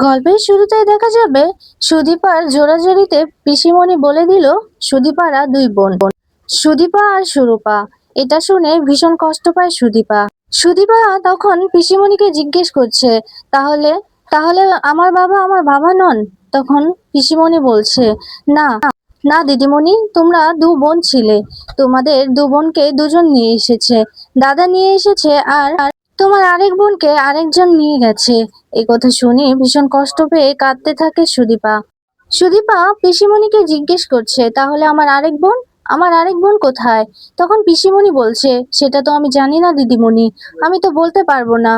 গল্পের শুরুতে দেখা যাবে সুদীপার জোড়াজোড়িতে পিসিমণি বলে দিল, সুদীপারা দুই বোন। সুদীপা আর সুরূপা। এটা শুনে ভীষণ কষ্ট পায় সুদীপা। সুদীপা তখন পিসিমণিকে জিজ্ঞেস করছে, তাহলে তাহলে আমার বাবা আমার বাবা নন? তখন পিসিমণি বলছে, না না দিদিমণি, তোমরা দু বোন ছিলে। তোমাদের দু বোনকে দুজন নিয়ে এসেছে। দাদা নিয়ে এসেছে আর তোমার আরেক বোনকে আরেকজন নিয়ে গেছে। এই কথা শুনে ভীষণ কষ্ট পেয়ে কাঁদতে থাকে সুদীপা। সুদীপা পিসিমণিকে জিজ্ঞেস করছে, তাহলে আমার আরেক বোন? আমার আরেক বোন কোথায়? তখন পিসিমণি বলছে, সেটা তো আমি জানি না, দিদিমণি। আমি তো বলতে পারব না।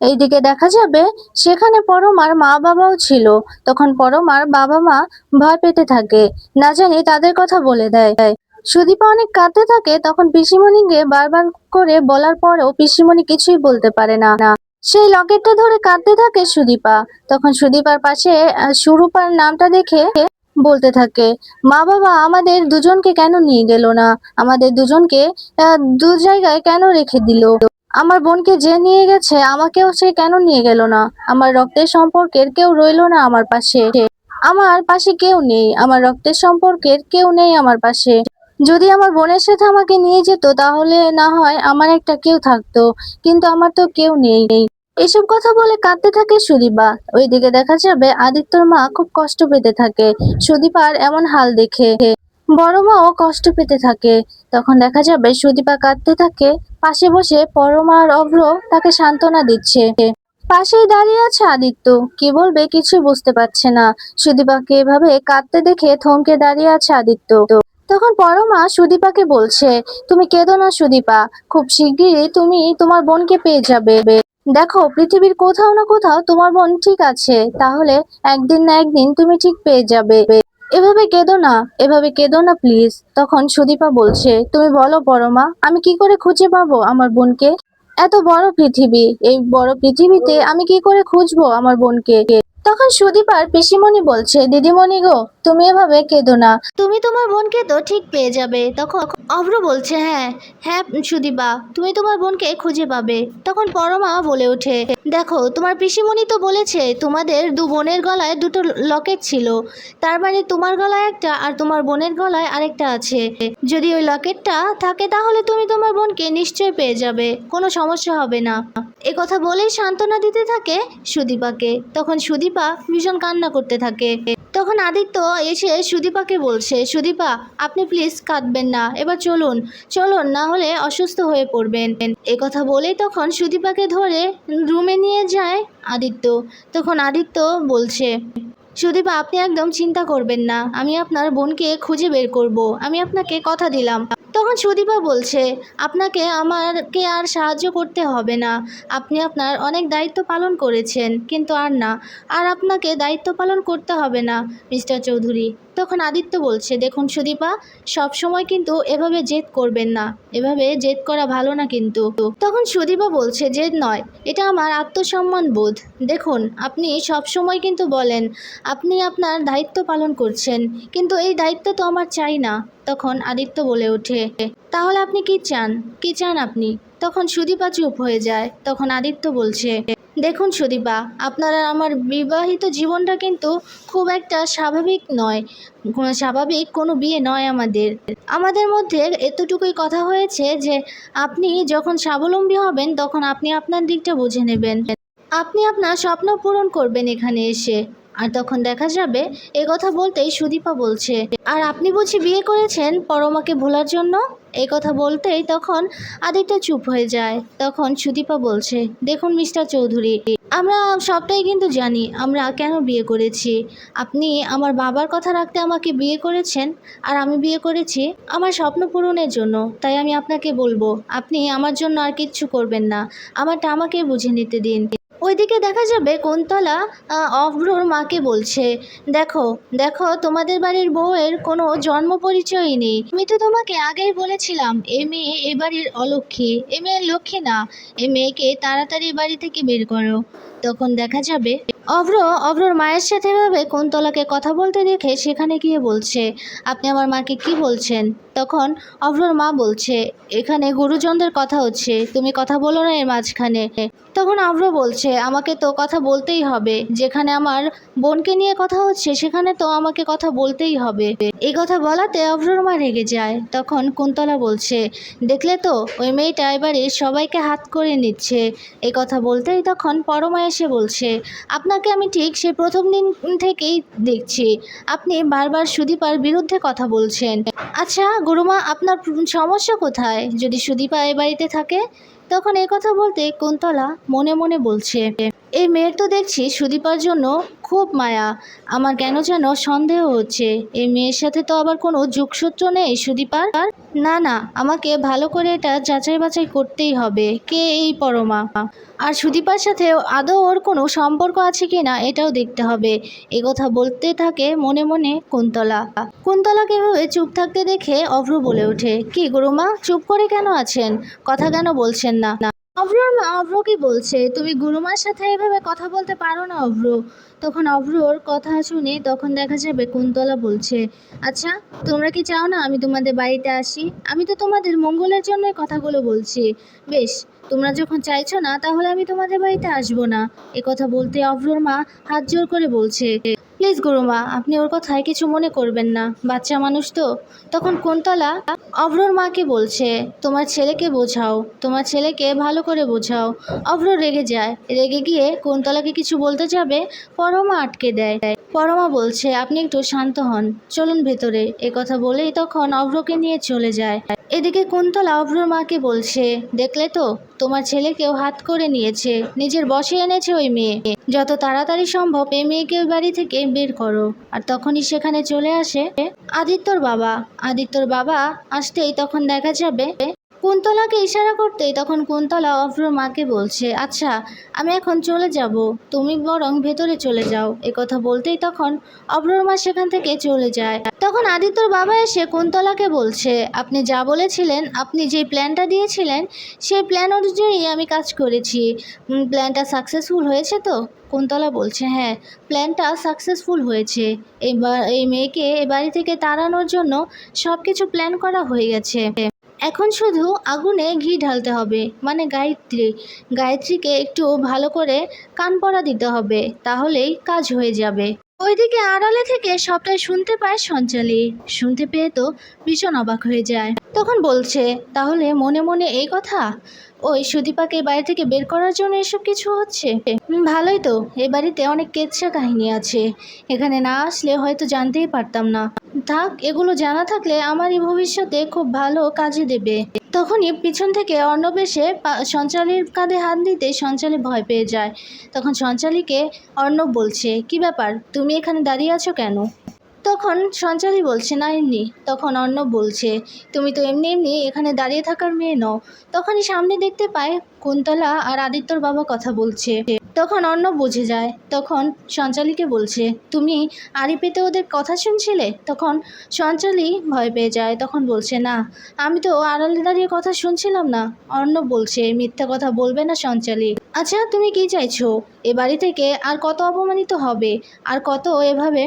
এইদিকে দেখা যাবে, সেখানে পরমার মা বাবাও ছিল। তখন পরমার বাবা মা ভয় পেতে থাকে। না জানি তাদের কথা বলে দেয়। সুদীপা অনেক কাঁদতে থাকে, তখন পিসিমণিকে বারবার করে বলার পরেও পিসিমণি কিছুই বলতে পারে না। সেই লকেটটা ধরে কাঁদতে থাকে সুদীপা। তখন সুদীপার পাশে সুরূপার নামটা দেখে বলতে থাকে, মা বাবা, আমাদের দুজনকে কেন নিয়ে গেল না? আমাদের দুজনকে দু জায়গায় কেন রেখে দিল? আমার বোনকে যে নিয়ে গেছে, আমাকেও সে কেন নিয়ে গেল না? আমার রক্তের সম্পর্কের কেউ রইল না আমার পাশে। আমার পাশে কেউ নেই। আমার রক্তের সম্পর্কের কেউ নেই আমার পাশে। যদি আমার বোনের সাথে আমাকে নিয়ে যেত, তাহলে না হয় আমার একটা কেউ থাকতো। কিন্তু আমার তো কেউ নেই। এসব কথা বলে কাঁদতে থাকে সুদীপা। ওইদিকে দেখা যাবে আদিত্যর মা খুব কষ্ট পেতে থাকে। সুদীপার এমন হাল দেখে। বড় মাও কষ্ট পেতে থাকে। তখন দেখা যাবে সুদীপা কাঁদতে থাকে। পাশে বসে পরমা আর অভ্র তাকে সান্ত্বনা দিচ্ছে। পাশেই দাঁড়িয়ে আছে আদিত্য। কি বলবে কিছু বুঝতে পারছে না। সুদীপাকে এভাবে কাঁদতে দেখে থমকে দাঁড়িয়ে আছে আদিত্য। তখন পরমা সুদীপাকে বলছে, তুমি কেঁদো না সুদীপা, খুব শিগগিরই তুমি তোমার বোনকে পেয়ে যাবে। দেখো, পৃথিবীর কোথাও না কোথাও তোমার বোন ঠিক আছে, তাহলে একদিন না একদিন তুমি ঠিক পেয়ে যাবে। এভাবে কেঁদো না, এভাবে কেঁদো না প্লিজ তখন সুদীপা বলছে, তুমি বলো পরমা, আমি কি করে খুঁজে পাবো আমার বোনকে? এত বড় পৃথিবী, এই বড় পৃথিবীতে আমি কি করে খুঁজবো আমার বোনকে? তখন সুদীপার পিসিমণি বলছে, দিদিমণি গো, তুমি এভাবে কেঁদো না। তুমি তোমার বোনকে তো ঠিক পেয়ে যাবে। তখন অভ্র বলছে হ্যাঁ হ্যাঁ সুদীপা, তুমি তোমার বোনকে খুঁজে পাবে। তখন পরমা বলে ওঠে, দেখো, তোমার পিসিমণি তো বলেছে, তোমাদের দু বোনের গলায় দুটো লকেট ছিল। তার মানে তোমার গলায় একটা আর তোমার বোনের গলায় আরেকটা আছে। যদি ওই লকেটটা থাকে, তাহলে তুমি তোমার বোনকে নিশ্চয় পেয়ে যাবে। কোনো সমস্যা হবে না। এ কথা বলেই সান্ত্বনা দিতে থাকে সুদীপাকে। তখন সুদীপা ভীষণ কান্না করতে থাকে। তখন আদিত্য এসে সুদীপাকে বলছে, সুদীপা, আপনি প্লিজ কাঁদবেন না। এবার চলুন চলুন, না হলে অসুস্থ হয়ে পড়বেন। এ কথা বলেই তখন সুদীপাকে ধরে রুমে নিয়ে যায় আদিত্য। তখন আদিত্য বলছে, সুদীপা, আপনি একদম চিন্তা করবেন না। আমি আপনার বোনকে খুঁজে বের করব। আমি আপনাকে কথা দিলাম। তখন সুদীপা বলছে, আপনাকে আমারকে আর সাহায্য করতে হবে না। আপনি আপনার অনেক দায়িত্ব পালন করেছেন, কিন্তু আর না। আর আপনাকে দায়িত্ব পালন করতে হবে না, মিস্টার চৌধুরী। তখন আদিত্য বলছে, দেখুন সুদীপা সব সময় কিন্তু এভাবে জেদ করবেন না। এভাবে জেদ করা ভালো না কিন্তু। তখন সুদীপা বলছে, জেদ নয়, এটা আমার আত্মসম্মান বোধ। দেখুন, আপনি সব সময় কিন্তু বলেন, আপনি আপনার দায়িত্ব পালন করছেন, কিন্তু এই দায়িত্ব তো আমার চাই না। তখন আদিত্য বলে ওঠে, তাহলে আপনি কি চান? কি চান আপনি? তখন সুদীপা চুপ হয়ে যায়। তখন আদিত্য বলছে দেখুন সুদীপা, আপনার আমার বিবাহিত জীবনটা কিন্তু খুব একটা স্বাভাবিক নয়। স্বাভাবিক, কোনো বিয়ে নয় আমাদের। আমাদের মধ্যে এতটুকুই কথা হয়েছে যে, আপনি যখন স্বাবলম্বী হবেন, তখন আপনি আপনার দিকটা বুঝে নেবেন। আপনি আপনার স্বপ্ন পূরণ করবেন এখানে এসে। আর তখন দেখা যাবে, এ কথা বলতেই সুদীপা বলছে। আর আপনি বুঝি বিয়ে করেছেন পরমাকে ভোলার জন্য? এই কথা বলতেই তখন আদিত্য চুপ হয়ে যায়। তখন সুদীপা বলছে, দেখুন মিস্টার চৌধুরী, আমরা সবটাই কিন্তু জানি, আমরা কেন বিয়ে করেছি? আপনি আমার বাবার কথা রাখতে আমাকে বিয়ে করেছেন, আর আমি বিয়ে করেছি আমার স্বপ্ন পূরণের জন্য। তাই আমি আপনাকে বলব, আপনি আমার জন্য আর কিচ্ছু করবেন না। আমারটা আমাকে বুঝে নিতে দিন। ওইদিকে দেখা যাবে কোনতলা অভ্রর মাকে বলছে। দেখো দেখো, তোমাদের বাড়ির বউয়ের কোনো জন্ম পরিচয় নেই। আমি তো তোমাকে আগেই বলেছিলাম, এ মেয়ে এ বাড়ির অলক্ষ্মী। এ মেয়ের লক্ষ্মী না, এ মেয়েকে তাড়াতাড়ি বাড়ি থেকে বের করো। তখন দেখা যাবে। অভ্র, অভ্রর মায়ের সাথে এভাবে কুন্তলাকে কথা বলতে দেখে সেখানে গিয়ে বলছে, আপনি আমার মাকে কি বলছেন? তখন অভ্রর মা বলছে, এখানে গুরুজনদের কথা হচ্ছে, তুমি কথা বলো না এর মাঝখানে। তখন অভ্র বলছে, আমাকে তো কথা বলতেই হবে, যেখানে আমার বোনকে নিয়ে কথা হচ্ছে, সেখানে তো আমাকে কথা বলতেই হবে। এই কথা বলাতে অভ্রর মা রেগে যায়। তখন কুন্তলা বলছে, দেখলে তো, ওই মেয়েটা এবারে সবাইকে হাত করে নিচ্ছে। এই কথা বলতেই তখন পরমা এসে বলছে, আপনাকে আমি ঠিক সে প্রথম দিন থেকেই দেখছি। আপনি বারবার সুদীপার বিরুদ্ধে কথা বলছেন। আচ্ছা গুরুমা, আপনার সমস্যা কোথায়? যদি সুদীপা এ বাড়িতে থাকে? তখন কথা বলতে কুন্তলা মনে মনে বলছে এই মেয়ের তো দেখছি সুদীপার জন্য খুব মায়া। আমার কেন যেন সন্দেহ হচ্ছে। এই মেয়ের সাথে তো আবার কোনো যোগসূত্র নেই সুদীপার। না না, আমাকে ভালো করে এটা যাচাই বাছাই করতেই হবে। কে এই পরমা? আর সুদীপার সাথে আদৌ ওর কোনো সম্পর্ক আছে কি না এটাও দেখতে হবে। এ কথা বলতে থাকে মনে মনে কুন্তলা। কুন্তলাকে এভাবে চুপ থাকতে দেখে অভ্র বলে ওঠে। কি গুরুমা চুপ করে কেন আছেন? কথা কেন বলছেন না? অভ্র কি বলছে? তুমি গুরুমার সাথে এভাবে কথা বলতে পারো না, অভ্র। তখন অভ্রর কথা শুনে তখন দেখা যাবে কুন্তলা বলছে আচ্ছা তোমরা কি চাও না আমি তোমাদের বাড়িতে আসি? আমি তো তোমাদের মঙ্গলের জন্যই কথাগুলো বলছি। বেশ, তোমরা যখন চাইছো না তাহলে আমি তোমাদের বাড়িতে আসব না। কথা বলতে অভ্রর মা হাত জোর করে বলছে প্লিজ গুরুমা, আপনি ওর কথায় কিছু মনে করবেন না। বাচ্চা মানুষ তো। তখন কোনতলা অভ্রর মাকে বলছে, তোমার ছেলেকে বোঝাও, তোমার ছেলেকে ভালো করে বোঝাও। অভ্র রেগে যায়। রেগে গিয়ে কোনতলাকে কিছু বলতে যাবে, পরমা আটকে দেয়। পরমা বলছে, আপনি একটু শান্ত হন। চলুন ভেতরে। কথা বলেই তখন অভ্রকে নিয়ে চলে যায়। এদিকে কুন্তলা অভ্রর মাকে বলছে, দেখলে তো, তোমার ছেলেকেও হাত করে নিয়েছে। নিজের বসে এনেছে ওই মেয়ে। যত তাড়াতাড়ি সম্ভব এই মেয়েকে ওই বাড়ি থেকে বের করো। আর তখনই সেখানে চলে আসে আদিত্যর বাবা। আদিত্যর বাবা আসতেই তখন দেখা যাবে কুন্তলাকে ইশারা করতেই তখন কুন্তলা অভ্রর মাকে বলছে আচ্ছা আমি এখন চলে যাব। তুমি বরং ভেতরে চলে যাও। কথা বলতেই তখন অভ্রর মা সেখান থেকে চলে যায়। তখন আদিত্যর বাবা এসে কুন্তলাকে বলছে, আপনি যা বলেছিলেন, আপনি যে প্ল্যানটা দিয়েছিলেন, সেই প্ল্যান অনুযায়ী আমি কাজ করেছি। প্ল্যানটা সাকসেসফুল হয়েছে তো? কুন্তলা বলছে হ্যাঁ প্ল্যানটা সাকসেসফুল হয়েছে। এবার এই মেয়েকে এ বাড়ি থেকে তাড়ানোর জন্য সব কিছু প্ল্যান করা হয়ে গেছে। এখন শুধু আগুনে ঘি ঢালতে হবে মানে গায়ত্রী। গায়ত্রীকে একটু ভালো করে কান পড়া দিতে হবে, তাহলেই কাজ হয়ে যাবে। ওইদিকে আড়ালে থেকে সবটাই শুনতে পায় সঞ্চালী। শুনতে পেয়ে তো ভীষণ অবাক হয়ে যায়। তখন বলছে, তাহলে মনে মনে এই কথা? ওই সুদীপাকে বাড়ি থেকে বের করার জন্য এসব কিছু হচ্ছে? ভালোই তো। এ বাড়িতে অনেক কেচ্ছা কাহিনী আছে। এখানে না আসলে হয়তো জানতেই পারতাম না। থাক, এগুলো জানা থাকলে আমারই ভবিষ্যতে খুব ভালো কাজে দেবে। তখনই পিছন থেকে অর্ণব এসে সঞ্চালীর কাঁধে হাত দিতে সঞ্চালী ভয় পেয়ে যায়। তখন সঞ্চালীকে অর্ণব বলছে, কি ব্যাপার? তুমি এখানে দাঁড়িয়ে আছো কেন? তখন সঞ্চালী বলছে, না, এমনি। তখন অর্ণব বলছে, তুমি তো এমনি এমনি এখানে দাঁড়িয়ে থাকার মেয়ে নও। তখনই সামনে দেখতে পায় কুন্তলা আর আদিত্যর বাবা কথা বলছে। তখন অর্ণব বুঝে যায়। তখন সঞ্চালীকে বলছে, তুমি আড়ি পেতে ওদের কথা শুনছিলে? তখন সঞ্চালী ভয় পেয়ে যায়। তখন বলছে, না, আমি তো আড়ালে দাঁড়িয়ে কথা শুনছিলাম না। অর্ণব বলছে, মিথ্যা কথা বলবে না সঞ্চালী। আচ্ছা তুমি কি চাইছো? এ বাড়ি থেকে আর কত অপমানিত হবে? আর কত এভাবে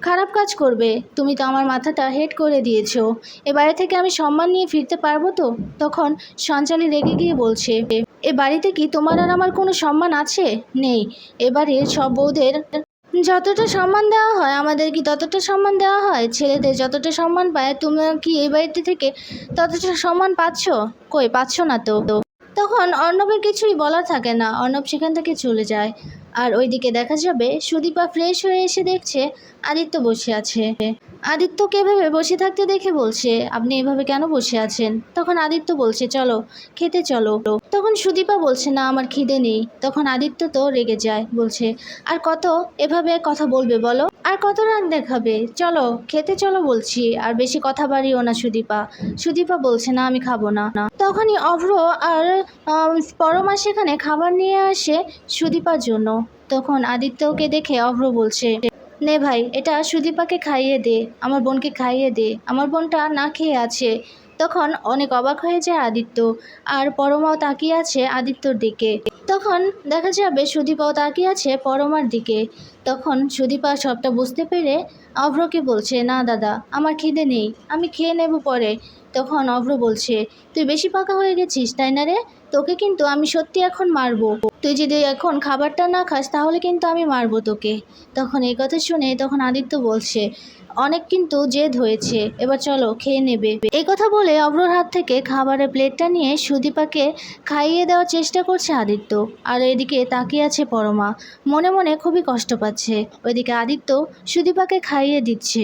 খারাপ কাজ করবে? তুমি তো আমার মাথাটা হেড করে দিয়েছ। এ বাড়ি থেকে আমি সম্মান নিয়ে ফিরতে পারব তো? তখন সঞ্চালী রেগে গিয়ে বলছে এ বাড়িতে কি তোমার আর আমার কোনো সম্মান আছে? নেই। এবারে সব বউদের যতটা সম্মান দেওয়া হয়, আমাদের কি ততটা সম্মান দেওয়া হয়? ছেলেদের যতটা সম্মান পায়, তোমরা কি এই বাড়িতে থেকে ততটা সম্মান পাচ্ছ? কই, পাচ্ছ না তো? তখন অর্ণবের কিছুই বলা থাকে না। অর্ণব সেখান থেকে চলে যায়। আর ওইদিকে দেখা যাবে সুদীপা ফ্রেশ হয়ে এসে দেখছে আদিত্য বসে আছে। আদিত্যকে এভাবে বসে থাকতে দেখে বলছে, আপনি এভাবে কেন বসে আছেন? তখন আদিত্য বলছে, চলো, খেতে চলো। তখন সুদীপা বলছে, না, আমার খিদে নেই। তখন আদিত্য তো রেগে যায়, বলছে, আর কত? এভাবে কথা বলবে বলো? আর কত রাগ দেখাবে? চলো, খেতে চলো বলছি, আর বেশি কথা বাড়িও না সুদীপা। সুদীপা বলছে, না, আমি খাব না। তখনই অভ্র আর পরমা সেখানে খাবার নিয়ে আসে সুদীপার জন্য। তখন আদিত্যকে দেখে অভ্র বলছে, নে ভাই, এটা সুদীপাকে খাইয়ে দে, আমার বোনকে খাইয়ে দে, আমার বোনটা না খেয়ে আছে। তখন অনেক অবাক হয়ে যায় আদিত্য, আর পরমাও তাকিয়ে আছে আদিত্যর দিকে। তখন দেখা যাবে সুদীপাও তাকিয়ে আছে পরমার দিকে। তখন সুদীপা সবটা বুঝতে পেরে অভ্রকে বলছে, না, দাদা, আমার খিদে নেই, আমি খেয়ে নেব পরে। তখন অভ্র বলছে, তুই বেশি পাকা হয়ে গেছিস, তাই না রে? তোকে কিন্তু আমি সত্যি এখন মারবো। তুই যদি এখন খাবারটা না খাস, তাহলে কিন্তু আমি মারবো তোকে। তখন এই কথা শুনে তখন আদিত্য বলছে, অনেক কিন্তু জেদ হয়েছে, এবার চলো খেয়ে নেবে। এই কথা বলে অভ্রর হাত থেকে খাবারের প্লেটটা নিয়ে সুদীপাকে খাইয়ে দেওয়ার চেষ্টা করছে আদিত্য। আর এদিকে তাকিয়ে আছে পরমা। মনে মনে খুবই কষ্ট পাচ্ছে। ওইদিকে আদিত্য সুদীপাকে খাইয়ে দিচ্ছে।